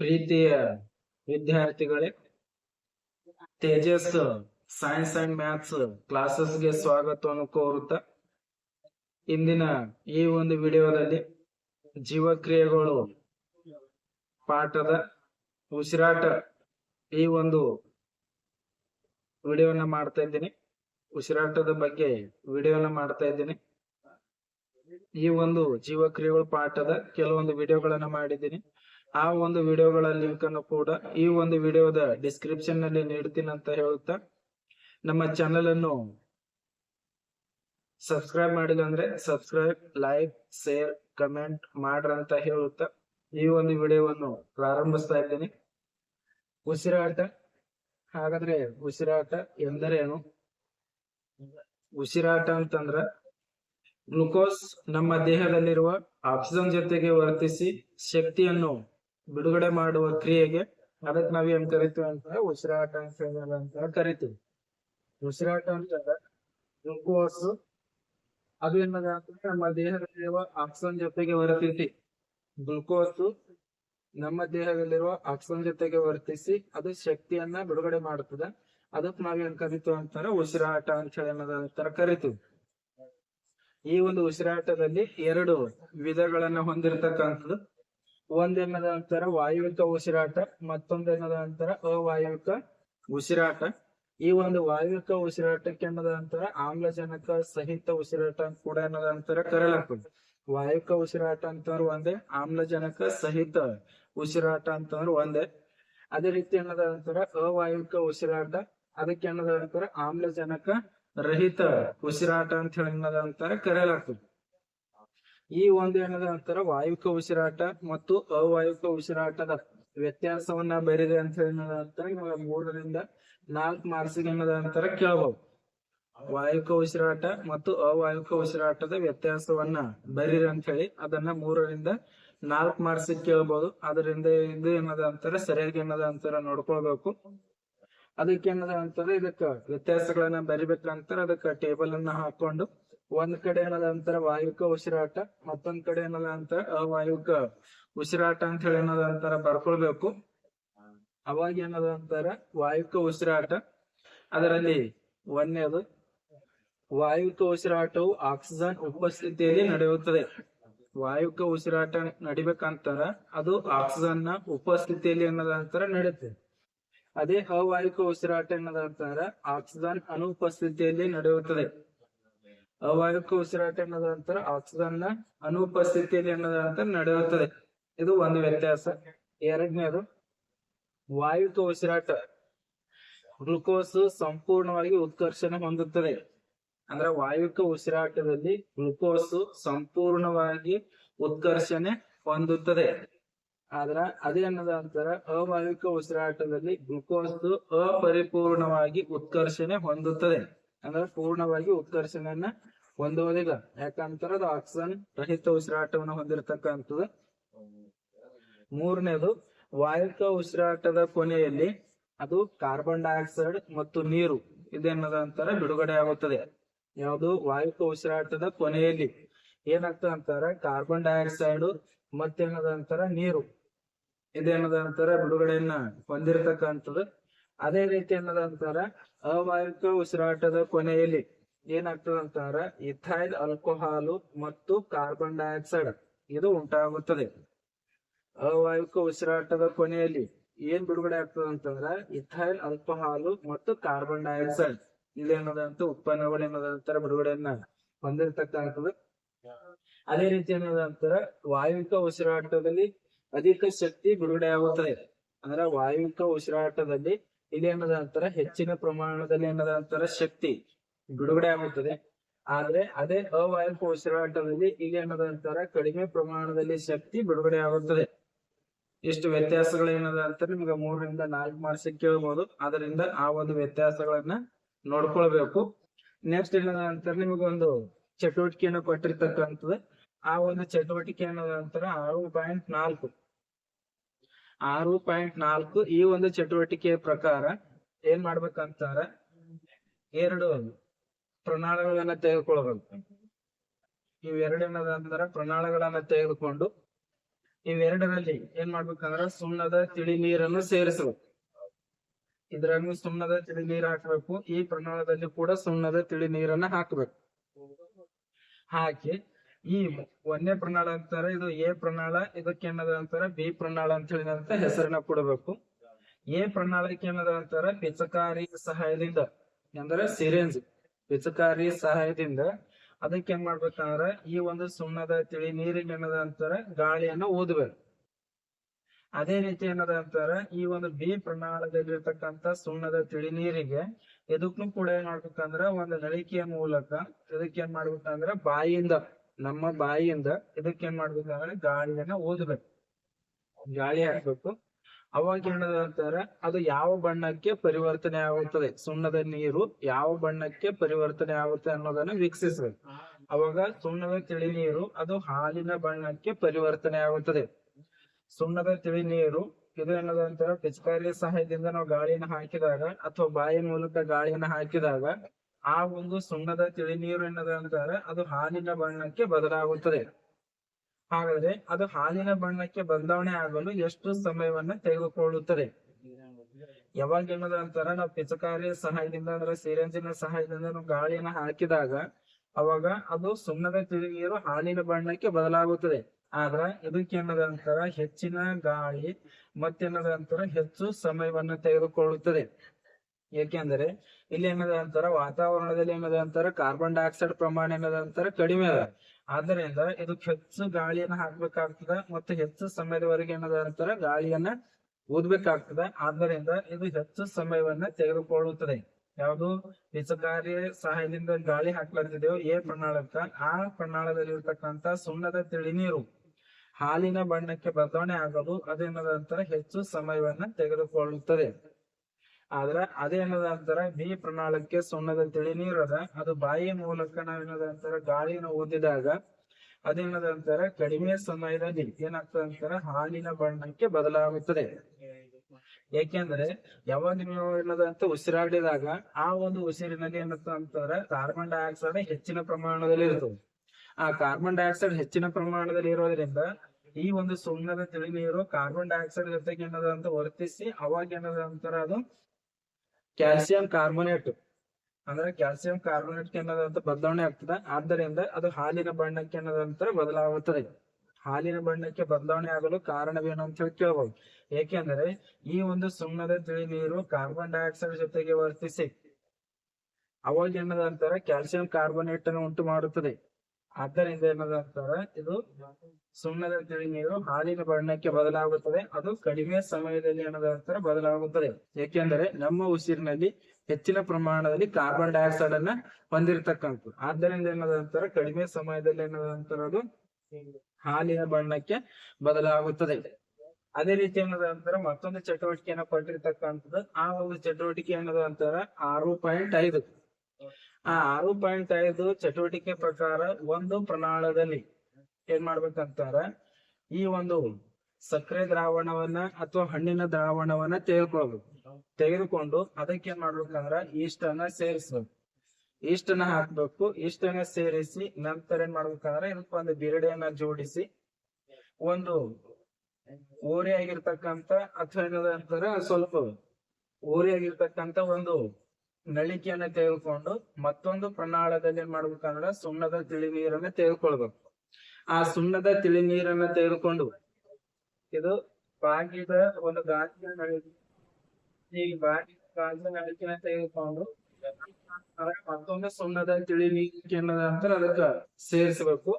ಪ್ರೀತಿಯ ವಿದ್ಯಾರ್ಥಿಗಳೇ Tejas science and maths ಕ್ಲಾಸಸ್ಗೆ ಸ್ವಾಗತವನ್ನು ಕೋರುತ್ತಾ, ಇಂದಿನ ಈ ಒಂದು ವಿಡಿಯೋದಲ್ಲಿ ಜೀವಕ್ರಿಯೆಗಳು ಪಾಠದ ಉಸಿರಾಟ ಈ ಒಂದು ವಿಡಿಯೋನ ಮಾಡ್ತಾ ಇದ್ದೀನಿ. ಉಸಿರಾಟದ ಬಗ್ಗೆ ವಿಡಿಯೋನ ಮಾಡ್ತಾ ಇದ್ದೀನಿ. ಈ ಒಂದು ಜೀವಕ್ರಿಯೆಗಳು ಪಾಠದ ಕೆಲವೊಂದು ವಿಡಿಯೋಗಳನ್ನ ಮಾಡಿದ್ದೀನಿ. ಆ ಒಂದು ವಿಡಿಯೋಗಳ ಲಿಂಕ್ ಅನ್ನು ಕೂಡ ಈ ಒಂದು ವಿಡಿಯೋದ ಡಿಸ್ಕ್ರಿಪ್ಷನ್ನಲ್ಲಿ ನೀಡ್ತೀನಿ ಅಂತ ಹೇಳುತ್ತಾ, ನಮ್ಮ ಚಾನೆಲ್ ಅನ್ನು ಸಬ್ಸ್ಕ್ರೈಬ್ ಮಾಡಿಲ್ಲ ಅಂದ್ರೆ ಸಬ್ಸ್ಕ್ರೈಬ್ ಲೈಕ್ ಶೇರ್ ಕಮೆಂಟ್ ಮಾಡ್ರ ಅಂತ ಹೇಳುತ್ತಾ, ಈ ಒಂದು ವಿಡಿಯೋವನ್ನು ಪ್ರಾರಂಭಿಸ್ತಾ ಇದ್ದೀನಿ. ಉಸಿರಾಟ ಹಾಗಾದ್ರೆ ಉಸಿರಾಟ ಎಂದರೇನು? ಉಸಿರಾಟ ಅಂತಂದ್ರ ಗ್ಲುಕೋಸ್ ನಮ್ಮ ದೇಹದಲ್ಲಿರುವ ಆಕ್ಸಿಜನ್ ಜೊತೆಗೆ ವರ್ತಿಸಿ ಶಕ್ತಿಯನ್ನು ಬಿಡುಗಡೆ ಮಾಡುವ ಕ್ರಿಯೆಗೆ ಅದಕ್ಕೆ ನಾವ್ ಏನ್ ಕರಿತೀವಿ ಅಂತಂದ್ರೆ ಉಸಿರಾಟ ಅಂತ ಕರಿತೀವಿ. ಉಸಿರಾಟ ಅಂತಂದ್ರೆ ಗ್ಲುಕೋಸ್ ಅದು ಏನದ ಅಂತಂದ್ರೆ ನಮ್ಮ ದೇಹದಲ್ಲಿರುವ ಆಕ್ಸಿಜನ್ ಜೊತೆಗೆ ವರ್ತಿಸಿ. ಗ್ಲುಕೋಸ್ ನಮ್ಮ ದೇಹದಲ್ಲಿರುವ ಆಕ್ಸಿಜನ್ ಜೊತೆಗೆ ವರ್ತಿಸಿ ಅದು ಶಕ್ತಿಯನ್ನ ಬಿಡುಗಡೆ ಮಾಡುತ್ತದೆ. ಅದಕ್ಕೆ ನಾವೇನ್ ಕರಿತೀವಿ ಅಂತಾರೆ ಉಸಿರಾಟ ಅಂತ ಹೇಳಿ ಅನ್ನೋದ ಅಂತಾರ ಕರಿತೀವಿ. ಈ ಒಂದು ಉಸಿರಾಟದಲ್ಲಿ ಎರಡು ವಿಧಗಳನ್ನ ಹೊಂದಿರತಕ್ಕಂಥದ್ದು. ಒಂದೇನದ ಅಂತಾರ ವಾಯುವಿಕ ಉಸಿರಾಟ ಮತ್ತೊಂದೇನದ ಅಂತಾರ ಅವಾಯುವಿಕ ಉಸಿರಾಟ. ಈ ಒಂದು ವಾಯುವಿಕ ಉಸಿರಾಟಕ್ಕೆ ಏನದ ಅಂತಾರ ಆಮ್ಲಜನಕ ಸಹಿತ ಉಸಿರಾಟ ಕೂಡ ಏನದ ಅಂತಾರ ಕರೆಯಲಾಗ್ತದೆ ವಾಯುಕ ಉಸಿರಾಟ ಅಂತಂದ್ರೆ ಒಂದೇ, ಆಮ್ಲಜನಕ ಸಹಿತ ಉಸಿರಾಟ ಅಂತಂದ್ರೆ ಒಂದೇ. ಅದೇ ರೀತಿ ಏನದ ಅಂತಾರ ಅವಾಯುವಿಕ ಉಸಿರಾಟ, ಅದಕ್ಕೆ ಏನದ ಅಂತಾರ ಆಮ್ಲಜನಕ ರಹಿತ ಉಸಿರಾಟ ಅಂತ ಹೇಳಿ ಏನದ ಅಂತಾರ ಕರೆಯಲಾಗ್ತದೆ ಈ ಒಂದು ಏನದ ಅಂತಾರ ವಾಯುಕ ಉಸಿರಾಟ ಮತ್ತು ಅವಾಯುಕ ಉಸಿರಾಟದ ವ್ಯತ್ಯಾಸವನ್ನ ಬೇರಿದೆ ಅಂತ ಏನದ ಅಂತಾರ ಇವಾಗ ಮೂರರಿಂದ ನಾಲ್ಕು ಮಾರ್ಕ್ಸ್ ಏನದ ಅಂತಾರ ಕೇಳಬಹುದು ವಾಯುಕ ಉಸಿರಾಟ ಮತ್ತು ಅವಾಯುಕ ಉಸಿರಾಟದ ವ್ಯತ್ಯಾಸವನ್ನ ಬರೀರಿ ಅಂತ ಹೇಳಿ ಅದನ್ನ ಮೂರರಿಂದ ನಾಲ್ಕು ಮಾರ್ಕ್ಸ್ ಕೇಳಬಹುದು ಅದರಿಂದ ಇದು ಏನದ ಅಂತಾರ ಸರಿಯಾಗಿ ಏನದ ಅಂತಾರ ನೋಡ್ಕೊಳ್ಬೇಕು. ಅದಕ್ಕೆ ಏನದ ಅಂತಾರ ಇದಕ್ಕ ವ್ಯತ್ಯಾಸಗಳನ್ನ ಬರಿಬೇಕಂತಾರ ಅದಕ್ಕ ಟೇಬಲ್ ಅನ್ನ ಹಾಕೊಂಡು ಒಂದ್ ಕಡೆ ಏನದ ಅಂತಾರ ವಾಯುಕ ಉಸಿರಾಟ, ಮತ್ತೊಂದ್ ಕಡೆ ಏನದ ಅಂತಾರ ಅವಾಯುವಿಕ ಉಸಿರಾಟ ಅಂತ ಹೇಳಿ ಏನದ ಅಂತಾರ ಬರ್ಕೊಳ್ಬೇಕು. ಅವಾಗ ಏನದ ಅಂತಾರ ವಾಯುಕ ಉಸಿರಾಟ. ಅದರಲ್ಲಿ ಒಂದನೇದು ವಾಯುಕ ಉಸಿರಾಟವು ಆಕ್ಸಿಜನ್ ಉಪಸ್ಥಿತಿಯಲ್ಲಿ ನಡೆಯುತ್ತದೆ. ವಾಯುಕ ಉಸಿರಾಟ ನಡಿಬೇಕಂತಾರ ಅದು ಆಕ್ಸಿಜನ್ನ ಉಪಸ್ಥಿತಿಯಲ್ಲಿ ಅನ್ನೋದ ಅಂತಾರ ನಡೆಯುತ್ತೆ. ಅದೇ ಅವಾಯುಕ ಉಸಿರಾಟ ಏನದ ಅಂತಾರ ಆಕ್ಸಿಜನ್ ಅನುಪಸ್ಥಿತಿಯಲ್ಲಿ ನಡೆಯುತ್ತದೆ. ಅವಾಯುವಿಕ ಉಸಿರಾಟ ಅನ್ನೋದ ಅಂತಾರ ಆಕ್ಸಿಜನ್ನ ಅನುಪಸ್ಥಿತಿಯಲ್ಲಿ ಅನ್ನೋದ ನಡೆಯುತ್ತದೆ. ಇದು ಒಂದು ವ್ಯತ್ಯಾಸ. ಎರಡನೇದು ವಾಯುಕ ಉಸಿರಾಟ ಗ್ಲುಕೋಸ್ ಸಂಪೂರ್ಣವಾಗಿ ಉತ್ಕರ್ಷಣೆ ಹೊಂದುತ್ತದೆ. ಅಂದ್ರೆ ವಾಯುಕ ಉಸಿರಾಟದಲ್ಲಿ ಗ್ಲುಕೋಸ್ ಸಂಪೂರ್ಣವಾಗಿ ಉತ್ಕರ್ಷಣೆ ಹೊಂದುತ್ತದೆ. ಆದ್ರ ಅದೇ ಅನ್ನದ ಅಂತಾರ ಅವಾಯುಕ ಉಸಿರಾಟದಲ್ಲಿ ಗ್ಲುಕೋಸ್ ಅಪರಿಪೂರ್ಣವಾಗಿ ಉತ್ಕರ್ಷಣೆ ಹೊಂದುತ್ತದೆ. ಅಂದ್ರೆ ಪೂರ್ಣವಾಗಿ ಉತ್ಕರ್ಷಣೆಯನ್ನ ಹೊಂದುವುದಿಲ್ಲ ಯಾಕಂತಾರ ಅದು ಆಕ್ಸಿಜನ್ ರಹಿತ ಉಸಿರಾಟವನ್ನು ಹೊಂದಿರತಕ್ಕಂಥದ್ದು. ಮೂರನೇದು ವಾಯುಕ ಉಸಿರಾಟದ ಕೊನೆಯಲ್ಲಿ ಅದು ಕಾರ್ಬನ್ ಡೈಆಕ್ಸೈಡ್ ಮತ್ತು ನೀರು ಇದೇನದ ಅಂತಾರ? ಬಿಡುಗಡೆ ಆಗುತ್ತದೆ. ಯಾವುದು? ವಾಯುಕ ಉಸಿರಾಟದ ಕೊನೆಯಲ್ಲಿ. ಏನಾಗ್ತದೆ ಅಂತಾರ? ಕಾರ್ಬನ್ ಡೈಆಕ್ಸೈಡ್ ಮತ್ತೇನದ ಅಂತಾರ? ನೀರು. ಇದೇನದ ಅಂತಾರ? ಬಿಡುಗಡೆಯನ್ನ ಹೊಂದಿರತಕ್ಕಂಥದ್ದು. ಅದೇ ರೀತಿ ಏನದ ಅಂತಾರ? ಅವಾಯುಕ ಉಸಿರಾಟದ ಕೊನೆಯಲ್ಲಿ. ಏನಾಗ್ತದ ಅಂತಾರ ಇಥೈಲ್ ಆಲ್ಕೋಹಾಲು ಮತ್ತು ಕಾರ್ಬನ್ ಡೈಆಕ್ಸೈಡ್. ಇದು ಉಂಟಾಗುತ್ತದೆ. ಅವಾಯುಕ ಉಸಿರಾಟದ ಕೊನೆಯಲ್ಲಿ ಏನ್ ಬಿಡುಗಡೆ ಆಗ್ತದ ಅಂತಂದ್ರ ಇಥೈಲ್ ಆಲ್ಕೋಹಾಲು ಮತ್ತು ಕಾರ್ಬನ್ ಡೈಆಕ್ಸೈಡ್. ಇದೇನದಂತ ಉತ್ಪನ್ನಗಳು ಏನದಂತಾರ ಬಿಡುಗಡೆಯನ್ನ ಹೊಂದಿರತಕ್ಕಂಥದ್ದು. ಅದೇ ರೀತಿ ಏನದಂತಾರ ವಾಯುವಿಕ ಉಸಿರಾಟದಲ್ಲಿ ಅಧಿಕ ಶಕ್ತಿ ಬಿಡುಗಡೆ ಆಗುತ್ತದೆ. ಅಂದ್ರ ವಾಯುವಿಕ ಉಸಿರಾಟದಲ್ಲಿ ಇದೇನದ ಅಂತಾರ ಹೆಚ್ಚಿನ ಪ್ರಮಾಣದಲ್ಲಿ ಏನದ ಅಂತಾರ ಶಕ್ತಿ. ಬಿಡುಗಡೆ ಆಗುತ್ತದೆ ಆದ್ರೆ ಅದೇ ಅವಾಯುವಿಕ ಉಸಿರಾಟದಲ್ಲಿ ಇಲ್ಲಿ ಅಂತಾರ ಕಡಿಮೆ ಪ್ರಮಾಣದಲ್ಲಿ ಶಕ್ತಿ ಬಿಡುಗಡೆ ಆಗುತ್ತದೆ. ಇಷ್ಟು ವ್ಯತ್ಯಾಸಗಳೇನದ ಅಂತ ನಿಮ್ಗೆ ಮೂರರಿಂದ ನಾಲ್ಕು ಮಾರ್ಕ್ಸ್ ಕೇಳ್ಬೋದು. ಅದರಿಂದ ಆ ಒಂದು ವ್ಯತ್ಯಾಸಗಳನ್ನ ನೋಡ್ಕೊಳ್ಬೇಕು. ನೆಕ್ಸ್ಟ್ ಏನದ ಅಂತಾರೆ ನಿಮಗೊಂದು ಚಟುವಟಿಕೆಯನ್ನು ಕೊಟ್ಟಿರ್ತಕ್ಕಂಥದ್ದು. ಆ ಒಂದು ಚಟುವಟಿಕೆ ಅನ್ನೋದ ಅಂತಾರ ಆರು ಪಾಯಿಂಟ್ ನಾಲ್ಕು. ಆರು ಪಾಯಿಂಟ್ ನಾಲ್ಕು ಈ ಒಂದು ಚಟುವಟಿಕೆಯ ಪ್ರಕಾರ ಏನ್ ಮಾಡ್ಬೇಕಂತಾರ ಎರಡು ಪ್ರಣಾಳಗಳನ್ನ ತೆಗೆದುಕೊಳ್ಳಬೇಕು. ಇವೆರಡೇನದ ಅಂತಾರ ಪ್ರಣಾಳಗಳನ್ನ ತೆಗೆದುಕೊಂಡು ಇವೆರಡರಲ್ಲಿ ಏನ್ ಮಾಡ್ಬೇಕಂದ್ರ ಸುಣ್ಣದ ತಿಳಿ ನೀರನ್ನು ಸೇರಿಸಬೇಕು. ಇದ್ರಾಗ ಸುಣ್ಣದ ತಿಳಿ ನೀರು ಹಾಕಬೇಕು. ಈ ಪ್ರಮಾಣದಲ್ಲಿ ಕೂಡ ಸುಣ್ಣದ ತಿಳಿ ನೀರನ್ನ ಹಾಕಬೇಕು. ಹಾಕಿ ಈ ಒಂದೇ ಪ್ರಣಾಳ ಅಂತಾರೆ, ಇದು ಎ ಪ್ರಣಾಳ, ಇದಕ್ಕೆ ಏನದ ಅಂತಾರ, ಬಿ ಪ್ರಣಾಳ ಅಂತ ಹೇಳಿದಂತ ಹೆಸರನ್ನ ಕೊಡಬೇಕು. ಎ ಪ್ರಣಾಳಕ್ಕೆ ಏನದ ಅಂತಾರ, ಪಿಚಕಾರಿ ಸಹಾಯದಿಂದ, ಅಂದ್ರೆ ಸಿರೆಂಜ್ ಪಿಚಕಾರಿ ಸಹಾಯದಿಂದ ಅದಕ್ಕೆ ಏನ್ ಮಾಡ್ಬೇಕಂದ್ರ ಈ ಒಂದು ಸುಣ್ಣದ ತಿಳಿ ನೀರಿಗೆ ಏನದ ಅಂತಾರ ಗಾಳಿಯನ್ನ ಊದ್ಬೇಕು. ಅದೇ ರೀತಿ ಏನದ ಅಂತಾರ ಈ ಒಂದು ಬಿ ಪ್ರಣಾಳದಲ್ಲಿರ್ತಕ್ಕಂಥ ಸುಣ್ಣದ ತಿಳಿ, ನೀರಿಗೆ ಇದಕ್ಕೂ ಕೂಡ ಏನ್ ಮಾಡ್ಬೇಕಂದ್ರ ಒಂದು ನಳಿಕೆಯ ಮೂಲಕ ಇದಕ್ಕೆ ಏನ್ ಮಾಡ್ಬೇಕಂದ್ರ ಬಾಯಿಯಿಂದ ನಮ್ಮ ಬಾಯಿಯಿಂದ ಇದಕ್ಕೆ ಏನ್ ಮಾಡ್ಬೇಕಂದ್ರೆ ಗಾಳಿಯನ್ನ ಓದ್ಬೇಕು ಗಾಳಿ ಹಾಕ್ಬೇಕು. ಅವಾಗ ಏನದ ಅಂತಾರ, ಅದು ಯಾವ ಬಣ್ಣಕ್ಕೆ ಪರಿವರ್ತನೆ ಆಗುತ್ತದೆ? ಸುಣ್ಣದ ನೀರು ಯಾವ ಬಣ್ಣಕ್ಕೆ ಪರಿವರ್ತನೆ ಆಗುತ್ತೆ ಅನ್ನೋದನ್ನ ವೀಕ್ಷಿಸಬೇಕು ಅವಾಗ ಸುಣ್ಣದ ತಿಳಿ ನೀರು, ಅದು ಹಾಲಿನ ಬಣ್ಣಕ್ಕೆ ಪರಿವರ್ತನೆ ಆಗುತ್ತದೆ. ಸುಣ್ಣದ ತಿಳಿ ನೀರು, ಇದು ಏನದ ಅಂತಾರ? ಪಿಚಕಾರಿಯ ಸಹಾಯದಿಂದ ನಾವು ಗಾಳಿಯನ್ನು ಹಾಕಿದಾಗ ಅಥವಾ ಬಾಯಿ ಮೂಲಕ ಗಾಳಿಯನ್ನು ಹಾಕಿದಾಗ ಆ ಒಂದು ಸುಣ್ಣದ ತಿಳಿ ನೀರು ಏನದ ಅಂತಾರ? ಅದು ಹಾಲಿನ ಬಣ್ಣಕ್ಕೆ ಬದಲಾಗುತ್ತದೆ. ಹಾಗಾದ್ರೆ ಅದು ಹಾಲಿನ ಬಣ್ಣಕ್ಕೆ ಬದಲಾವಣೆ ಆಗಲು ಎಷ್ಟು ಸಮಯವನ್ನ ತೆಗೆದುಕೊಳ್ಳುತ್ತದೆ? ಯಾವಾಗ ಏನದ ಅಂತಾರ ನಾವು ಪಿಚಕಾರಿಯ ಸಹಾಯದಿಂದ ಅಂದ್ರೆ ಸಿರಂಜಿನ ಸಹಾಯದಿಂದ ನಾವು ಗಾಳಿಯನ್ನ ಹಾಕಿದಾಗ ಅವಾಗ ಅದು ಸುಣ್ಣದ ನೀರು ಹಾಲಿನ ಬಣ್ಣಕ್ಕೆ ಬದಲಾಗುತ್ತದೆ. ಆದ್ರ ಇದಕ್ಕೇನದ ಅಂತಾರ ಹೆಚ್ಚಿನ ಗಾಳಿ ಮತ್ತೇನದ ಅಂತರ ಹೆಚ್ಚು ಸಮಯವನ್ನ ತೆಗೆದುಕೊಳ್ಳುತ್ತದೆ. ಏಕೆಂದರೆ ಇಲ್ಲಿ ಏನದ ಅಂತರ ವಾತಾವರಣದಲ್ಲಿ ಏನದ ಅಂತರ ಕಾರ್ಬನ್ ಡೈಆಕ್ಸೈಡ್ ಪ್ರಮಾಣ ಏನದ ಅಂತಾರ ಕಡಿಮೆ ಅದ. ಆದ್ದರಿಂದ ಇದು ಹೆಚ್ಚು ಗಾಳಿಯನ್ನ ಹಾಕ್ಬೇಕಾಗ್ತದ ಮತ್ತು ಹೆಚ್ಚು ಸಮಯದವರೆಗೆ ಏನದ ಅಂತಾರ? ಗಾಳಿಯನ್ನ ಊದ್ಬೇಕಾಗ್ತದ. ಆದ್ದರಿಂದ ಇದು ಹೆಚ್ಚು ಸಮಯವನ್ನ ತೆಗೆದುಕೊಳ್ಳುತ್ತದೆ. ಯಾವುದು? ಪಿಚಕಾರಿ ಸಹಾಯದಿಂದ ಗಾಳಿ ಹಾಕ್ಲಾರ್ತಿದೆಯೋ ಏ ಪ್ರಣಾಳಕ್ಕ ಆ ಪ್ರಣಾಳದಲ್ಲಿರ್ತಕ್ಕಂತ ಸುಣ್ಣದ ತಿಳಿ ನೀರು ಹಾಲಿನ ಬಣ್ಣಕ್ಕೆ ಬದಲಾವಣೆ ಆಗಲು ಅದೇನದಂತರ ಹೆಚ್ಚು ಸಮಯವನ್ನ ತೆಗೆದುಕೊಳ್ಳುತ್ತದೆ. ಆದ್ರ ಅದೇನದ ಅಂತಾರ ಬಿ ಪ್ರಣಾಳಕ್ಕೆ ಸುಣ್ಣದ ತಿಳಿ ನೀರು ಅದ. ಅದು ಬಾಯಿ ಮೂಲಕ ನಾವೇನದ ಅಂತಾರ, ಗಾಳಿನ ಊದಿದಾಗ ಅದೇನದ ಅಂತಾರ, ಕಡಿಮೆ ಸಮಯದಲ್ಲಿ ಏನಾಗ್ತದ ಅಂತಾರ, ಹಾಲಿನ ಬಣ್ಣಕ್ಕೆ ಬದಲಾಗುತ್ತದೆ. ಏಕೆಂದ್ರೆ ಯಾವಾಗ ನೀವು ಏನದ ಅಂತ ಉಸಿರಾಡಿದಾಗ, ಆ ಒಂದು ಉಸಿರಿನಲ್ಲಿ ಏನತ್ತ ಅಂತಾರ, ಕಾರ್ಬನ್ ಡೈಆಕ್ಸೈಡ್ ಹೆಚ್ಚಿನ ಪ್ರಮಾಣದಲ್ಲಿ ಇರ್ತದೆ. ಆ ಕಾರ್ಬನ್ ಡೈಆಕ್ಸೈಡ್ ಹೆಚ್ಚಿನ ಪ್ರಮಾಣದಲ್ಲಿ ಇರೋದ್ರಿಂದ ಈ ಒಂದು ಸುಣ್ಣದ ತಿಳಿ ನೀರು ಕಾರ್ಬನ್ ಡೈಆಕ್ಸೈಡ್ ಜೊತೆಗೆ ಏನದ ಅಂತ ವರ್ತಿಸಿ, ಅವಾಗ ಏನದ ಅಂತಾರ ಅದು ಕ್ಯಾಲ್ಸಿಯಂ ಕಾರ್ಬೋನೇಟ್. ಅಂದ್ರೆ ಕ್ಯಾಲ್ಸಿಯಂ ಕಾರ್ಬೋನೇಟ್ ಕೆನ್ನದಂತ ಬದಲಾವಣೆ ಆಗ್ತದೆ. ಆದ್ದರಿಂದ ಅದು ಹಾಲಿನ ಬಣ್ಣಕ್ಕೆ ಏನದ ಅಂತ ಬದಲಾಗುತ್ತದೆ. ಹಾಲಿನ ಬಣ್ಣಕ್ಕೆ ಬದಲಾವಣೆ ಆಗಲು ಕಾರಣವೇನು ಅಂತ ಹೇಳಿ ಕೇಳಬಹುದು ಏಕೆಂದರೆ ಈ ಒಂದು ಸುಣ್ಣದ ತಿಳಿ ನೀರು ಕಾರ್ಬನ್ ಡೈಆಕ್ಸೈಡ್ ಜೊತೆಗೆ ವರ್ತಿಸಿ, ಅವಾಗ ಏನದ ಅಂತಾರ ಕ್ಯಾಲ್ಸಿಯಂ ಕಾರ್ಬೋನೇಟ್ ಅನ್ನು ಉಂಟು ಮಾಡುತ್ತದೆ ಆದ್ದರಿಂದ ಏನದಂತಾರೆ ಇದು ಸುಣ್ಣದ ತಿಳಿ ನೀರು ಹಾಲಿನ ಬಣ್ಣಕ್ಕೆ ಬದಲಾಗುತ್ತದೆ. ಅದು ಕಡಿಮೆ ಸಮಯದಲ್ಲಿ ಏನದಂತಾರೆ ಬದಲಾಗುತ್ತದೆ. ಏಕೆಂದರೆ ನಮ್ಮ ಉಸಿರಿನಲ್ಲಿ ಹೆಚ್ಚಿನ ಪ್ರಮಾಣದಲ್ಲಿ ಕಾರ್ಬನ್ ಡೈಆಕ್ಸೈಡ್ ಅನ್ನ ಹೊಂದಿರತಕ್ಕಂಥ ಆದ್ದರಿಂದ ಏನದಂತಾರೆ ಕಡಿಮೆ ಸಮಯದಲ್ಲಿ ಏನದಂತಾರೆ ಅದು ಹಾಲಿನ ಬಣ್ಣಕ್ಕೆ ಬದಲಾಗುತ್ತದೆ. ಅದೇ ರೀತಿ ಏನದ ಮತ್ತೊಂದು ಚಟುವಟಿಕೆಯನ್ನ ಪಟ್ಟಿರ್ತಕ್ಕಂಥದ್ದು ಆ ಒಂದು ಚಟುವಟಿಕೆ ಏನದ ಅಂತಾರ ಆರು ಪಾಯಿಂಟ್ ಐದು. ಆ ಆರು ಪಾಯಿಂಟ್ ಐದು ಚಟುವಟಿಕೆ ಪ್ರಕಾರ ಒಂದು ಪ್ರಣಾಳದಲ್ಲಿ ಏನ್ ಮಾಡ್ಬೇಕಂತಾರ, ಈ ಒಂದು ಸಕ್ಕರೆ ದ್ರಾವಣವನ್ನ ಅಥವಾ ಹಣ್ಣಿನ ದ್ರಾವಣವನ್ನ ತೆಗೆದುಕೊಳ್ಬೇಕು. ತೆಗೆದುಕೊಂಡು ಅದಕ್ಕೆ ಏನ್ ಮಾಡ್ಬೇಕಂದ್ರ ಈಸ್ಟನ್ನ ಸೇರಿಸ್ಬೇಕು. ಈಸ್ಟನ್ನ ಹಾಕ್ಬೇಕು. ಈಸ್ಟನ್ನ ಸೇರಿಸಿ ನಂತರ ಏನ್ ಮಾಡ್ಬೇಕಂದ್ರ ಇದಕ್ಕೆ ಒಂದು ಬಿರಡೆಯನ್ನ ಜೋಡಿಸಿ ಒಂದು ಓರೆ ಆಗಿರ್ತಕ್ಕಂತ ಅಥವಾ ಏನದ ಅಂತಾರ ಸ್ವಲ್ಪ ಓರೆ ಆಗಿರ್ತಕ್ಕಂತ ಒಂದು ನಳಿಕೆಯನ್ನ ತೆಗೆದುಕೊಂಡು ಮತ್ತೊಂದು ಪ್ರಣಾಳದಲ್ಲಿ ಏನ್ ಮಾಡ್ಬೇಕಂದ್ರ ಸುಣ್ಣದ ತಿಳಿ ನೀರನ್ನ ತೆಗೆದುಕೊಳ್ಬೇಕು. ಆ ಸುಣ್ಣದ ತಿಳಿ ನೀರನ್ನ ತೆಗೆದುಕೊಂಡು ಇದು ಬಾಗಿದ ಒಂದು ಗಾಜಿನ ನಳಿಕೆ, ಈ ಬಾಗಿ ಗಾಜಿನ ನಳಿಕೆನ ತೆಗೆದುಕೊಂಡು ಮತ್ತೊಂದು ಸುಣ್ಣದ ತಿಳಿ ನೀರಿಕೆ ಏನದ ಅಂತಾರ ಅದಕ್ಕ ಸೇರಿಸಬೇಕು.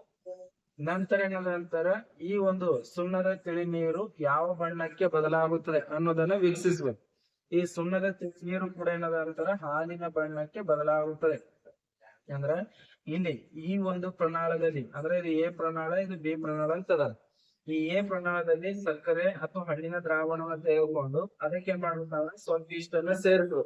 ನಂತರ ಏನದ ಅಂತಾರ, ಈ ಒಂದು ಸುಣ್ಣದ ತಿಳಿ ನೀರು ಯಾವ ಬಣ್ಣಕ್ಕೆ ಬದಲಾಗುತ್ತದೆ ಅನ್ನೋದನ್ನ ವೀಕ್ಷಿಸ್ಬೇಕು. ಈ ಸುಣ್ಣದ ನೀರು ಕೂಡ ಏನದ ಅಂತಾರ? ಹಾಲಿನ ಬಣ್ಣಕ್ಕೆ ಬದಲಾಗುತ್ತದೆ. ಅಂದ್ರ ಇಲ್ಲಿ ಈ ಒಂದು ಪ್ರಣಾಳದಲ್ಲಿ, ಅಂದ್ರೆ ಇದು ಎ ಪ್ರಣಾಳ, ಇದು ಬಿ ಪ್ರಣಾಳ ಅಂತದ. ಈ ಎ ಪ್ರಣಾಳದಲ್ಲಿ ಸಕ್ಕರೆ ಅಥವಾ ಹಣ್ಣಿನ ದ್ರಾವಣವನ್ನು ತೆಗೆದುಕೊಂಡು ಅದಕ್ಕೆ ಮಾಡ್ಬೇಕಂದ್ರೆ ಸ್ವಲ್ಪ ಇಷ್ಟನ್ನ ಸೇರಿಸು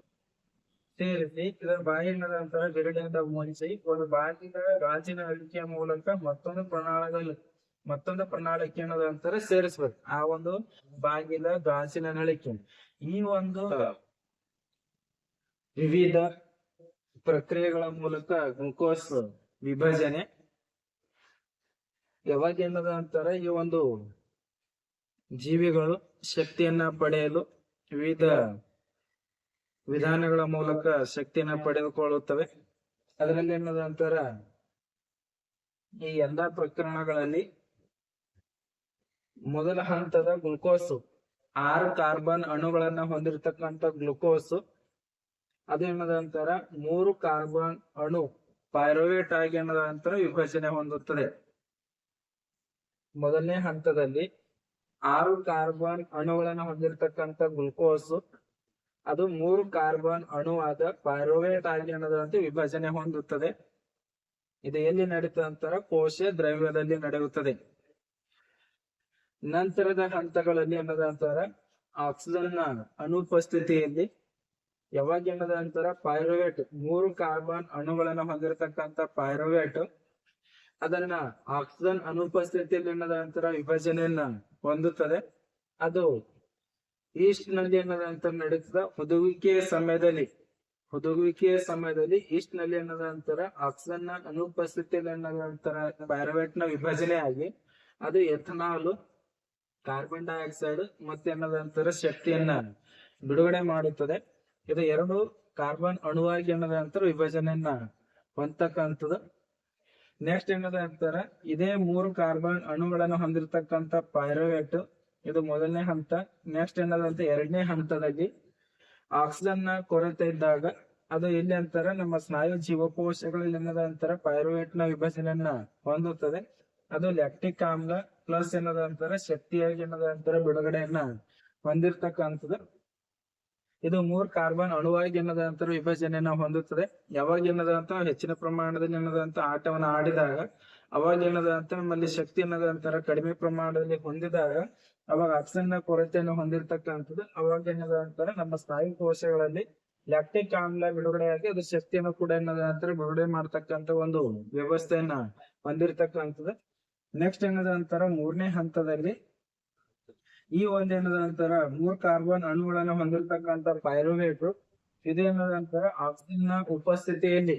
ಸೇರಿಸಿ ಇದರ ಬಾಯಿನ ನಂತರ ಬಿರಡೆಯಿಂದ ಮುಚ್ಚಿ ಒಂದು ಬಾಗಿನ ಗಾಜಿನ ಅಳಿಕೆಯ ಮೂಲಕ ಮತ್ತೊಂದು ಪ್ರಣಾಳದಲ್ಲಿ ಮತ್ತೊಂದು ಪ್ರಣಾಳಿಕೆ ಅನ್ನೋದು ಅಂತಾರೆ ಸೇರಿಸ್ಬೇಕು. ಆ ಒಂದು ಬಾಗಿಲ ಗಾಜಿನ ನಳಿಕೆ. ಈ ಒಂದು ವಿವಿಧ ಪ್ರಕ್ರಿಯೆಗಳ ಮೂಲಕ ಗ್ಲುಕೋಸ್ ವಿಭಜನೆ. ಯಾವಾಗ ಏನದ ಅಂತಾರ ಈ ಒಂದು ಜೀವಿಗಳು ಶಕ್ತಿಯನ್ನ ಪಡೆಯಲು ವಿವಿಧ ವಿಧಾನಗಳ ಮೂಲಕ ಶಕ್ತಿಯನ್ನ ಪಡೆದುಕೊಳ್ಳುತ್ತವೆ. ಅದರಲ್ಲಿ ಏನದ ಅಂತಾರ ಈ ಎಲ್ಲಾ ಪ್ರಕರಣಗಳಲ್ಲಿ ಮೊದಲ ಹಂತದ ಗ್ಲುಕೋಸ್. ಆರು ಕಾರ್ಬನ್ ಅಣುಗಳನ್ನ ಹೊಂದಿರತಕ್ಕಂತ ಗ್ಲುಕೋಸ್. ಅದೇನದ ಅಂತಾರ? ಮೂರು ಕಾರ್ಬನ್ ಅಣು ಪೈರೋವೇಟ್ ಆಗಿ ಏನದ ನಂತರ ವಿಭಜನೆ ಹೊಂದುತ್ತದೆ. ಮೊದಲನೇ ಹಂತದಲ್ಲಿ ಆರು ಕಾರ್ಬನ್ ಅಣುಗಳನ್ನು ಹೊಂದಿರತಕ್ಕಂತ ಗ್ಲುಕೋಸ್. ಅದು ಮೂರು ಕಾರ್ಬನ್ ಅಣುವಾದ ಪೈರೋವೇಟ್ ಆಗಿ ಅನ್ನೋದಂತೆ ವಿಭಜನೆ ಹೊಂದುತ್ತದೆ. ಇದು ಎಲ್ಲಿ ನಡೆಯುತ್ತದೆ ಕೋಶ ದ್ರವ್ಯದಲ್ಲಿ ನಡೆಯುತ್ತದೆ. ನಂತರದ ಹಂತಗಳಲ್ಲಿ ಏನದ ಅಂತಾರ? ಆಕ್ಸಿಜನ್ನ ಅನುಪಸ್ಥಿತಿಯಲ್ಲಿ ಯಾವಾಗ ಏನದ ಅಂತಾರ? ಪೈರೋವೇಟ್ ಮೂರು ಕಾರ್ಬನ್ ಅಣುಗಳನ್ನು ಹೊಂದಿರತಕ್ಕಂತ ಪೈರೋವೇಟ್ ಅದನ್ನ ಆಕ್ಸಿಜನ್ ಅನುಪಸ್ಥಿತಿಯಲ್ಲಿ ಏನದ ಅಂತಾರ? ವಿಭಜನೆಯನ್ನ ಹೊಂದುತ್ತದೆ. ಅದು ಈಸ್ಟ್ನಲ್ಲಿ ಏನದ ಅಂತ ನಡೀತದ? ಹುದುಗುವಿಕೆಯ ಸಮಯದಲ್ಲಿ. ಹುದುಗುವಿಕೆಯ ಸಮಯದಲ್ಲಿ ಈಸ್ಟ್ನಲ್ಲಿ ಏನದ ಅಂತಾರ? ಆಕ್ಸಿಜನ್ನ ಅನುಪಸ್ಥಿತಿಯಲ್ಲಿ ಏನದ ಅಂತಾರ? ಪೈರೋವೇಟ್ನ ವಿಭಜನೆ ಆಗಿ ಅದು ಎಥನಾಲ್ ಕಾರ್ಬನ್ ಡೈಆಕ್ಸೈಡ್ ಮತ್ತೆ ಶಕ್ತಿಯನ್ನ ಬಿಡುಗಡೆ ಮಾಡುತ್ತದೆ. ಇದು ಎರಡು ಕಾರ್ಬನ್ ಅಣುವಾಗಿ ಏನದ ಅಂತಾರ ವಿಭಜನೆಯನ್ನ ಹೊಂದತಕ್ಕಂಥದ್ದು. ನೆಕ್ಸ್ಟ್ ಏನದ ಅಂತಾರ ಇದೇ ಮೂರು ಕಾರ್ಬನ್ ಅಣುಗಳನ್ನು ಹೊಂದಿರತಕ್ಕಂತ ಪೈರೋವೇಟ್ ಇದು ಮೊದಲನೇ ಹಂತ. ನೆಕ್ಸ್ಟ್ ಏನದಂತ ಎರಡನೇ ಹಂತದಲ್ಲಿ ಆಕ್ಸಿಜನ್ನ ಕೊರತೆ ಇದ್ದಾಗ ಅದು ಎಲ್ಲಿ ಅಂತಾರ? ನಮ್ಮ ಸ್ನಾಯು ಜೀವಕೋಶಗಳಲ್ಲಿ ಏನದ ಅಂತಾರ? ಪೈರೋವೇಟ್ನ ವಿಭಜನೆಯನ್ನ ಹೊಂದುತ್ತದೆ. ಅದು ಲ್ಯಾಕ್ಟಿಕ್ ಆಮ್ಲ ಪ್ಲಸ್ ಏನದ ಅಂತಾರ, ಶಕ್ತಿಯಾಗಿ ಏನದ ಅಂತಾರ, ಬಿಡುಗಡೆಯನ್ನ ಹೊಂದಿರತಕ್ಕಂಥದ್ದು. ಇದು ಮೂರ್ ಕಾರ್ಬನ್ ಅಣುವಾಗಿ ಏನದ ಅಂತ ವಿಭಜನೆಯನ್ನ ಹೊಂದುತ್ತದೆ. ಯಾವಾಗ ಏನದ ಅಂತ, ಹೆಚ್ಚಿನ ಪ್ರಮಾಣದಲ್ಲಿ ಏನದ ಅಂತ ಆಟವನ್ನ ಆಡಿದಾಗ, ಅವಾಗ ಏನದ ಅಂತ, ನಮ್ಮಲ್ಲಿ ಶಕ್ತಿ ಏನದ ಅಂತಾರ, ಕಡಿಮೆ ಪ್ರಮಾಣದಲ್ಲಿ ಹೊಂದಿದಾಗ, ಅವಾಗ ಆಕ್ಸಿಜನ್ನ ಕೊರತೆಯನ್ನು ಹೊಂದಿರತಕ್ಕಂಥದ್ದು. ಅವಾಗ ಏನದ ಅಂತಾರ, ನಮ್ಮ ಸ್ನಾಯು ಕೋಶಗಳಲ್ಲಿ ಲ್ಯಾಕ್ಟಿಕ್ ಆಮ್ಲ ಬಿಡುಗಡೆಯಾಗಿ ಅದು ಶಕ್ತಿಯನ್ನು ಕೂಡ ಏನದ ಅಂತಾರೆ, ಬಿಡುಗಡೆ ಮಾಡ್ತಕ್ಕಂತ ಒಂದು ವ್ಯವಸ್ಥೆಯನ್ನ ಹೊಂದಿರತಕ್ಕಂಥದ್ದು. ನೆಕ್ಸ್ಟ್ ಏನದ ಅಂತಾರ ಮೂರನೇ ಹಂತದಲ್ಲಿ ಈ ಒಂದ್ ಏನದ ಅಂತಾರ ಮೂರ್ ಕಾರ್ಬನ್ ಅಣುಗಳನ್ನ ಹೊಂದಿರತಕ್ಕಂತ ಪೈರುವೇಟ್ ಇದೇನದ ಅಂತಾರ ಆಕ್ಸಿಜನ್ನ ಉಪಸ್ಥಿತಿಯಲ್ಲಿ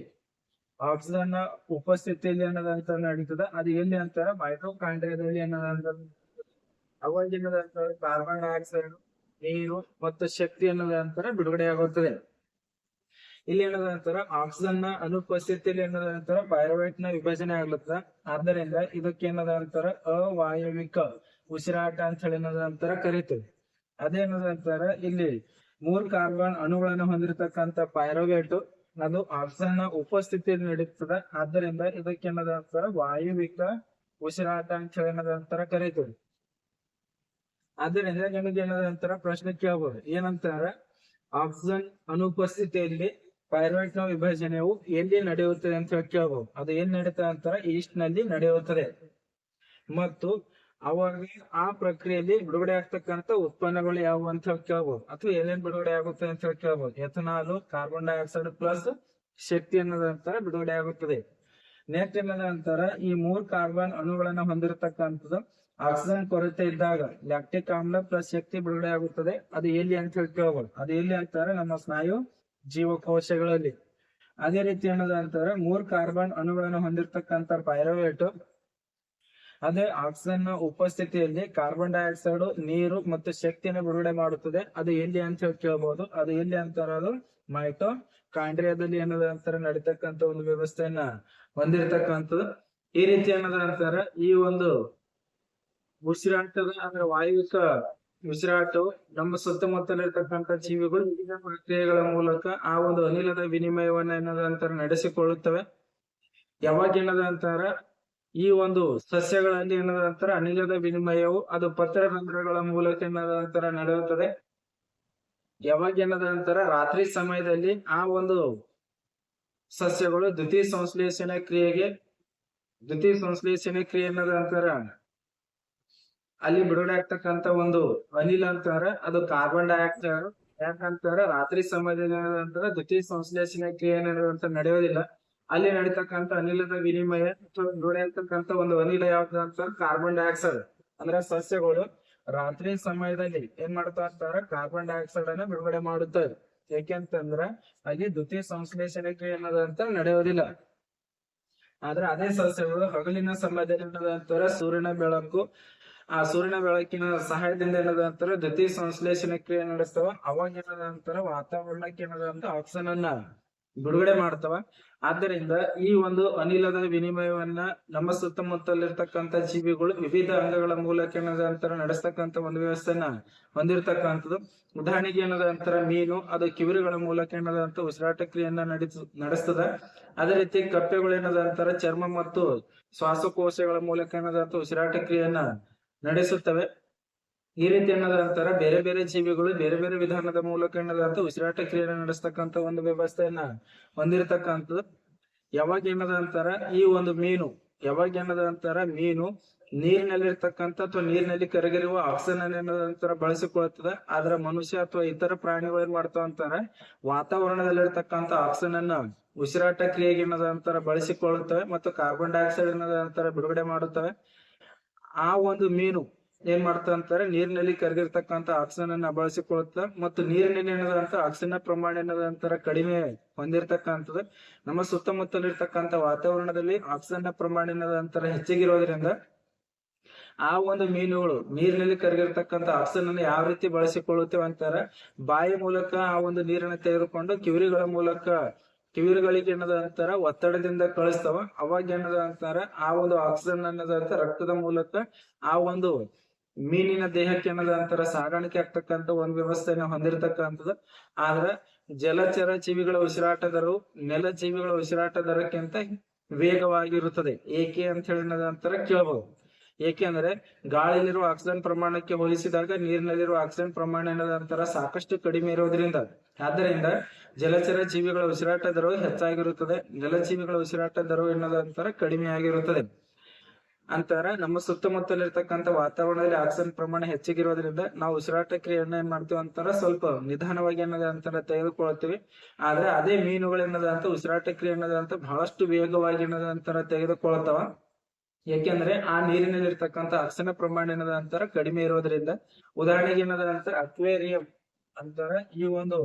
ಆಕ್ಸಿಜನ್ನ ಉಪಸ್ಥಿತಿಯಲ್ಲಿ ಅಂತ ನಡೀತದ. ಅದು ಎಲ್ಲಿ ಅಂತಾರ? ಮೈಟ್ರೋಕಾಂಡ್ರಿಯಾದಲ್ಲಿ ಏನದ ಅಂತ ಅವಾಗ ಏನದ ಕಾರ್ಬನ್ ಡೈಆಕ್ಸೈಡ್ ನೀರು ಮತ್ತು ಶಕ್ತಿ ಅನ್ನೋದ ಅಂತಾರ ಬಿಡುಗಡೆ ಆಗುತ್ತದೆ ಇಲ್ಲಿ ಏನದ ಅಂತಾರ ಆಕ್ಸಿಜನ್ನ ಅನುಪಸ್ಥಿತಿಯಲ್ಲಿ ಏನದ ಅಂತಾರ ಪೈರುವೇಟ್ನ ವಿಭಜನೆ ಆಗ್ಲತ್ತದ. ಆದ್ದರಿಂದ ಇದಕ್ಕೆ ಏನದ ಅಂತಾರ ಅವಾಯವಿಕ ಉಸಿರಾಟ ಅಂತ ಹೇಳಿ ಅದೇ ಅದೇನದ ಅಂತಾರ ಇಲ್ಲಿ ಮೂರ್ ಕಾರ್ಬನ್ ಅಣುಗಳನ್ನು ಹೊಂದಿರತಕ್ಕಂತ ಪೈರೋವೇಟ್ ಅದು ಆಕ್ಸಿಜನ್ನ ಉಪಸ್ಥಿತಿಯಲ್ಲಿ ನಡೀತದ. ಆದ್ದರಿಂದ ಇದಕ್ಕೆ ಏನದ ಅಂತಾರ ವಾಯುವಿಕ ಉಸಿರಾಟ ಅಂತ ಹೇಳಿ ಏನದ ಅಂತಾರ ಕರಿತೀವಿ. ಆದ್ದರಿಂದ ನಿಮಗೆ ಏನದ ಅಂತಾರ ಪ್ರಶ್ನೆ ಕೇಳಬಹುದು ಏನಂತಾರ ಆಕ್ಸಿಜನ್ ಅನುಪಸ್ಥಿತಿಯಲ್ಲಿ ಪೈರುವೇಟ್ನ ವಿಭಜನೆಯು ಎಲ್ಲಿ ನಡೆಯುತ್ತದೆ ಅಂತ ಹೇಳಿ ಕೇಳ್ಬೋದು ಅದು ಎಲ್ಲಿ ನಡೀತದೆ ಅಂತಾರ ಈಸ್ಟ್ನಲ್ಲಿ ನಡೆಯುತ್ತದೆ. ಮತ್ತು ಅವಾಗ ಆ ಪ್ರಕ್ರಿಯೆಯಲ್ಲಿ ಬಿಡುಗಡೆ ಆಗ್ತಕ್ಕಂತ ಉತ್ಪನ್ನಗಳು ಯಾವುವು ಅಂತ ಹೇಳಿ ಕೇಳ್ಬೋದು ಅಥವಾ ಏನೇನ್ ಬಿಡುಗಡೆ ಆಗುತ್ತೆ ಅಂತ ಹೇಳಿ ಕೇಳ್ಬೋದು ಎಥನಾಲ್ ಕಾರ್ಬನ್ ಡೈಆಕ್ಸೈಡ್ ಪ್ಲಸ್ ಶಕ್ತಿ ಅನ್ನೋದ ಅಂತಾರ ಬಿಡುಗಡೆ ಆಗುತ್ತದೆ. ನೆಕ್ಸ್ಟ್ ಅಂತಾರ, ಈ ಮೂರ್ ಕಾರ್ಬನ್ ಅಣುಗಳನ್ನ ಹೊಂದಿರತಕ್ಕಂಥದ್ದು ಆಕ್ಸಿಜನ್ ಕೊರತೆ ಇದ್ದಾಗ ಲ್ಯಾಕ್ಟಿಕ್ ಆಮ್ಲ ಪ್ಲಸ್ ಶಕ್ತಿ ಬಿಡುಗಡೆ ಆಗುತ್ತದೆ. ಅದು ಎಲ್ಲಿ ಅಂತ ಹೇಳಿ ಕೇಳ್ಬೋದು ಅದು ಎಲ್ಲಿ ಅಂತಾರೆ, ನಮ್ಮ ಸ್ನಾಯು ಜೀವಕೋಶಗಳಲ್ಲಿ. ಅದೇ ರೀತಿ ಏನದ ಅಂತಂದ್ರೆ ಮೂರ್ ಕಾರ್ಬನ್ ಅಣುಗಳನ್ನು ಹೊಂದಿರತಕ್ಕಂತ ಪೈರೋವೇಟ್ ಅದೇ ಆಕ್ಸಿಜನ್ನ ಉಪಸ್ಥಿತಿಯಲ್ಲಿ ಕಾರ್ಬನ್ ಡೈಆಕ್ಸೈಡ್ ನೀರು ಮತ್ತು ಶಕ್ತಿಯನ್ನು ಬಿಡುಗಡೆ ಮಾಡುತ್ತದೆ. ಅದು ಎಲ್ಲಿ ಅಂತ ಹೇಳಿ ಕೇಳ್ಬೋದು. ಅದು ಎಲ್ಲಿ ಅಂತಾರ ಅದು ಮೈಟೋ ಕಾಂಡ್ರಿಯಾದಲ್ಲಿ ಏನದ ಅಂತಾರ ನಡೀತಕ್ಕಂತ ಒಂದು ವ್ಯವಸ್ಥೆಯನ್ನ ಹೊಂದಿರತಕ್ಕಂಥದ್ದು. ಈ ರೀತಿ ಏನದ ಅಂತಾರ ಈ ಒಂದು ಉಸಿರಾಟದ ಅಂದ್ರೆ ವಾಯುವಿಕ ಉಸಿರಾಟವು ನಮ್ಮ ಸುತ್ತಮುತ್ತಲಿರ್ತಕ್ಕಂಥ ಜೀವಿಗಳು ವಿವಿಧ ಪ್ರಕ್ರಿಯೆಗಳ ಮೂಲಕ ಆ ಒಂದು ಅನಿಲದ ವಿನಿಮಯವನ್ನ ಏನದ ಅಂತಾರ ನಡೆಸಿಕೊಳ್ಳುತ್ತವೆ. ಯಾವಾಗ ಏನದ ಅಂತಾರ ಈ ಒಂದು ಸಸ್ಯಗಳಲ್ಲಿ ಏನದ ಅಂತಾರ ಅನಿಲದ ವಿನಿಮಯವು ಅದು ಪತ್ರ ರಂಧ್ರಗಳ ಮೂಲಕ ಏನದಂತರ ನಡೆಯುತ್ತದೆ. ಯಾವಾಗ ಏನದ ಅಂತಾರ ರಾತ್ರಿ ಸಮಯದಲ್ಲಿ ಆ ಒಂದು ಸಸ್ಯಗಳು ದ್ವಿತೀಯ ಸಂಶ್ಲೇಷಣೆ ಕ್ರಿಯೆಗೆ, ದ್ವಿತೀಯ ಸಂಶ್ಲೇಷಣೆ ಕ್ರಿಯೆ ಏನದ ಅಂತಾರ ಅಲ್ಲಿ ಬಿಡುಗಡೆ ಆಗ್ತಕ್ಕಂತ ಒಂದು ಅನಿಲ ಅಂತಾರ, ಅದು ಕಾರ್ಬನ್ ಡೈಆಕ್ಸೈಡ್ ಯಾಕಂತಾರ ರಾತ್ರಿ ಸಮಯದಲ್ಲಿ ಏನಂತಾರ ದ್ವಿತೀಯ ಸಂಶ್ಲೇಷಣೆ ಕ್ರಿಯೆ ಅಂತ ನಡೆಯೋದಿಲ್ಲ. ಅಲ್ಲಿ ನಡೀತಕ್ಕಂತ ಅನಿಲದ ವಿನಿಮಯ ಅಥವಾ ಬಿಡುಗಡೆ ಆಗ್ತಕ್ಕಂತ ಒಂದು ಅನಿಲ ಯಾವ್ದು ಅಂತ ಕಾರ್ಬನ್ ಡೈಆಕ್ಸೈಡ್ ಅಂದ್ರೆ ಸಸ್ಯಗಳು ರಾತ್ರಿ ಸಮಯದಲ್ಲಿ ಏನ್ ಮಾಡ್ತಾ ಇರ್ತಾರ ಕಾರ್ಬನ್ ಡೈಆಕ್ಸೈಡ್ ಅನ್ನ ಬಿಡುಗಡೆ ಮಾಡುತ್ತವೆ ಏಕೆಂತಂದ್ರ ಅಲ್ಲಿ ದ್ವಿತೀಯ ಸಂಶ್ಲೇಷಣೆ ಕ್ರಿಯೆ ಅನ್ನೋದಂತ ನಡೆಯೋದಿಲ್ಲ. ಆದ್ರೆ ಅದೇ ಸಸ್ಯಗಳು ಹಗಲಿನ ಸಮಯದಲ್ಲಿ ಸೂರ್ಯನ ಬೆಳಕು ಆ ಸೂರ್ಯನ ಬೆಳಕಿನ ಸಹಾಯದಿಂದ ಏನದ ಅಂತಾರ ದ್ವಿತೀಯ ಸಂಶ್ಲೇಷಣೆ ಕ್ರಿಯೆ ನಡೆಸ್ತಾವ. ಅವಾಗ ಏನದ ಅಂತಾರ ವಾತಾವರಣಕ್ಕೆ ಏನದ ಅಂತ ಆಕ್ಸಿಜನ್ ಅನ್ನ ಬಿಡುಗಡೆ ಮಾಡ್ತಾವ. ಆದ್ದರಿಂದ ಈ ಒಂದು ಅನಿಲದ ವಿನಿಮಯವನ್ನ ನಮ್ಮ ಸುತ್ತಮುತ್ತಲಿರ್ತಕ್ಕಂಥ ಜೀವಿಗಳು ವಿವಿಧ ಅಂಗಗಳ ಮೂಲಕ ಏನದ ಅಂತಾರ ನಡೆಸ್ತಕ್ಕಂಥ ಒಂದು ವ್ಯವಸ್ಥೆನ ಹೊಂದಿರತಕ್ಕಂಥದ್ದು. ಉದಾಹರಣೆಗೆ ಏನದ ಅಂತರ ಮೀನು, ಅದು ಕಿವಿರುಗಳ ಮೂಲಕ ಏನದ ಅಂತ ಉಸಿರಾಟ ಕ್ರಿಯೆಯನ್ನ ನಡೆಸ, ನಡೆಸ್ತದ. ಅದೇ ರೀತಿ ಕಪ್ಪೆಗಳು ಏನದ ಅಂತಾರ ಚರ್ಮ ಮತ್ತು ಶ್ವಾಸಕೋಶಗಳ ಮೂಲಕ ಏನದ ಅಂತ ಉಸಿರಾಟ ಕ್ರಿಯೆಯನ್ನ ನಡೆಸುತ್ತವೆ. ಈ ರೀತಿ ಏನದ ಬೇರೆ ಬೇರೆ ಜೀವಿಗಳು ಬೇರೆ ಬೇರೆ ವಿಧಾನದ ಮೂಲಕ ಏನದ ಅಂತ ಉಸಿರಾಟ ಕ್ರಿಯೆಯನ್ನು ನಡೆಸ್ತಕ್ಕಂತ ಒಂದು ವ್ಯವಸ್ಥೆಯನ್ನ ಹೊಂದಿರತಕ್ಕಂಥದ್ದು. ಯಾವಾಗ ಏನದ ಅಂತಾರ ಈ ಒಂದು ಮೀನು, ಯಾವಾಗ ಏನದ ಅಂತಾರ ಮೀನು ನೀರಿನಲ್ಲಿರ್ತಕ್ಕಂಥ ಅಥವಾ ನೀರಿನಲ್ಲಿ ಕರಗಿರುವ ಆಕ್ಸಿಜನ್ ಏನದ ಅಂತಾರ ಬಳಸಿಕೊಳ್ಳುತ್ತದೆ. ಆದ್ರ ಮನುಷ್ಯ ಅಥವಾ ಇತರ ಪ್ರಾಣಿಗಳು ಏನ್ ಮಾಡ್ತಾವ ಅಂತಾರ, ವಾತಾವರಣದಲ್ಲಿರ್ತಕ್ಕಂಥ ಆಕ್ಸಿಜನ್ ಅನ್ನ ಉಸಿರಾಟ ಕ್ರಿಯೆಗೆ ಏನದ ಅಂತಾರ ಬಳಸಿಕೊಳ್ಳುತ್ತವೆ ಮತ್ತು ಕಾರ್ಬನ್ ಡೈಆಕ್ಸೈಡ್ ಏನದ ಅಂತಾರ ಬಿಡುಗಡೆ ಮಾಡುತ್ತವೆ. ಆ ಒಂದು ಮೀನು ಏನ್ ಮಾಡ್ತಾ ಅಂತಾರೆ, ನೀರಿನಲ್ಲಿ ಕರಗಿರ್ತಕ್ಕಂಥ ಆಕ್ಸಿಜನ್ ಅನ್ನ ಬಳಸಿಕೊಳ್ಳುತ್ತ. ಮತ್ತು ನೀರಿನಲ್ಲಿ ಏನದಂತ ಆಕ್ಸಿಜನ್ ಪ್ರಮಾಣ ಏನದಂತರ ಕಡಿಮೆ ಹೊಂದಿರತಕ್ಕಂಥದ್ದು. ನಮ್ಮ ಸುತ್ತಮುತ್ತಲಿರ್ತಕ್ಕಂಥ ವಾತಾವರಣದಲ್ಲಿ ಆಕ್ಸಿಜನ್ ಪ್ರಮಾಣ ಏನದಂತರ ಹೆಚ್ಚಿಗಿರೋದ್ರಿಂದ ಆ ಒಂದು ಮೀನುಗಳು ನೀರಿನಲ್ಲಿ ಕರಗಿರ್ತಕ್ಕಂಥ ಆಕ್ಸಿಜನ್ ಅನ್ನು ಯಾವ ರೀತಿ ಬಳಸಿಕೊಳ್ಳುತ್ತೇವೆ ಅಂತಾರೆ, ಬಾಯಿ ಮೂಲಕ ಆ ಒಂದು ನೀರನ್ನು ತೆಗೆದುಕೊಂಡು ಕಿವಿರಿಗಳ ಮೂಲಕ ಕಿವಿರುಗಳಿಗೆ ಏನದ ಅಂತಾರ ಒತ್ತಡದಿಂದ ಕಳಿಸ್ತಾವ. ಅವಾಗ ಏನದ ಅಂತಾರ ಆ ಒಂದು ಆಕ್ಸಿಜನ್ ಅನ್ನೋದ ಅಂತ ರಕ್ತದ ಮೂಲಕ ಆ ಒಂದು ಮೀನಿನ ದೇಹಕ್ಕೆ ಏನದ ಅಂತಾರ ಸಾಗಾಣಿಕೆ ಆಗ್ತಕ್ಕಂತ ಒಂದು ವ್ಯವಸ್ಥೆನ ಹೊಂದಿರತಕ್ಕಂಥದ್ದು. ಆದ್ರ ಜಲಚರ ಜೀವಿಗಳ ಉಸಿರಾಟ ದರವು ನೆಲ ಜೀವಿಗಳ ಉಸಿರಾಟ ದರಕ್ಕಿಂತ ವೇಗವಾಗಿರುತ್ತದೆ. ಏಕೆ ಅಂತ ಹೇಳಿ ಅಂತರ ಕೇಳಬಹುದು ಏಕೆಂದ್ರೆ ಗಾಳಿಯಲ್ಲಿರುವ ಆಕ್ಸಿಜನ್ ಪ್ರಮಾಣಕ್ಕೆ ಹೋಲಿಸಿದಾಗ ನೀರಿನಲ್ಲಿರುವ ಆಕ್ಸಿಜನ್ ಪ್ರಮಾಣ ಏನದ ಅಂತಾರ ಸಾಕಷ್ಟು ಕಡಿಮೆ ಇರೋದ್ರಿಂದ. ಆದ್ದರಿಂದ ಜಲಚರ ಜೀವಿಗಳ ಉಸಿರಾಟ ದರವು ಹೆಚ್ಚಾಗಿರುತ್ತದೆ. ಜಲಜೀವಿಗಳ ಉಸಿರಾಟ ದರವು ಏನದ ಅಂತಾರ ಕಡಿಮೆ ಆಗಿರುತ್ತದೆ. ಅಂತಾರ ನಮ್ಮ ಸುತ್ತಮುತ್ತಲಿರ್ತಕ್ಕಂಥ ವಾತಾವರಣದಲ್ಲಿ ಆಕ್ಸಿಜನ್ ಪ್ರಮಾಣ ಹೆಚ್ಚಿಗಿರೋದ್ರಿಂದ ನಾವು ಉಸಿರಾಟ ಕ್ರಿಯೆಯನ್ನ ಏನ್ ಮಾಡ್ತೀವಿ ಅಂತಾರ ಸ್ವಲ್ಪ ನಿಧಾನವಾಗಿ ಅನ್ನೋದ ಅಂತರ ತೆಗೆದುಕೊಳ್ತೀವಿ ಆದ್ರೆ ಅದೇ ಮೀನುಗಳು ಅಂತ, ಉಸಿರಾಟ ಕ್ರಿಯೆ ಅನ್ನೋದಂತ ಬಹಳಷ್ಟು ವೇಗವಾಗಿ ಅನ್ನೋದಂತರ ಅಂತಾರ ತೆಗೆದುಕೊಳ್ತಾವ ಯಾಕೆಂದ್ರೆ ಆ ನೀರಿನಲ್ಲಿ ಇರ್ತಕ್ಕಂಥ ಆಕ್ಸಿಜನ್ ಪ್ರಮಾಣ ಏನದ ಅಂತರ ಕಡಿಮೆ ಇರೋದ್ರಿಂದ ಉದಾಹರಣೆಗೆ ಏನದ ಅಂತ ಅಕ್ವೇರಿಯಂ ಅಂತಾರ ಈ ಒಂದು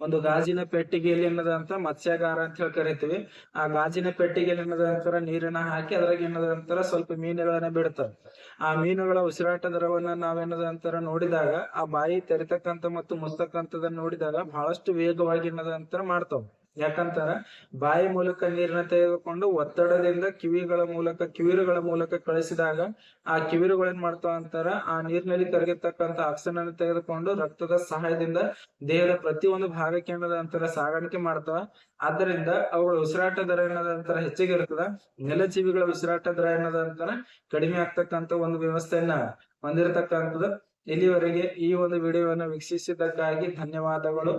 ಒಂದು ಗಾಜಿನ ಪೆಟ್ಟಿಗೆಯಲ್ಲಿ ಏನದಂತ ಮತ್ಸ್ಯಾಗಾರ ಅಂತ ಹೇಳಿ ಕರಿತೀವಿ. ಆ ಗಾಜಿನ ಪೆಟ್ಟಿಗೆಯಲ್ಲಿ ಏನದ ಅಂತಾರ ನೀರನ್ನ ಹಾಕಿ ಅದ್ರಾಗ ಏನದ ಅಂತಾರ ಸ್ವಲ್ಪ ಮೀನುಗಳನ್ನ ಬಿಡ್ತಾರೆ. ಆ ಮೀನುಗಳ ಉಸಿರಾಟ ದರವನ್ನ ನಾವೇನದ ಅಂತಾರ ನೋಡಿದಾಗ, ಆ ಬಾಯಿ ತೆರಿತಕ್ಕಂತ ಮತ್ತು ಮುಸ್ತಕ್ಕಂಥದನ್ನ ನೋಡಿದಾಗ ಬಹಳಷ್ಟು ವೇಗವಾಗಿ ಏನದ ಅಂತಾರ ಮಾಡ್ತಾವ. ಯಾಕಂತಾರ ಬಾಯಿ ಮೂಲಕ ನೀರನ್ನ ತೆಗೆದುಕೊಂಡು ಒತ್ತಡದಿಂದ ಕಿವಿಗಳ ಮೂಲಕ, ಕಿವಿರುಗಳ ಮೂಲಕ ಕಳಿಸಿದಾಗ ಆ ಕಿವಿರುಗಳು ಏನ್ ಮಾಡ್ತಾವ ಅಂತಾರ, ಆ ನೀರಿನಲ್ಲಿ ಕರಗಿರ್ತಕ್ಕಂತ ಆಕ್ಸಿಜನ್ ಅನ್ನು ತೆಗೆದುಕೊಂಡು ರಕ್ತದ ಸಹಾಯದಿಂದ ದೇಹದ ಪ್ರತಿಯೊಂದು ಭಾಗಕ್ಕೆ ಏನದ ಅಂತಾರ ಸಾಗಾಣಿಕೆ ಮಾಡ್ತಾವ. ಆದ್ದರಿಂದ ಅವುಗಳ ಉಸಿರಾಟ ದರ ಅಂತಾರ ಹೆಚ್ಚಿಗೆ ಇರ್ತದ. ನೆಲಜೀವಿಗಳ ಉಸಿರಾಟ ದರ ಅಂತಾರ ಕಡಿಮೆ ಆಗ್ತಕ್ಕಂತ ಒಂದು ವ್ಯವಸ್ಥೆಯನ್ನ ಹೊಂದಿರತಕ್ಕಂಥದ್ದು. ಇಲ್ಲಿವರೆಗೆ ಈ ಒಂದು ವಿಡಿಯೋವನ್ನು ವೀಕ್ಷಿಸಿದ್ದಕ್ಕಾಗಿ ಧನ್ಯವಾದಗಳು.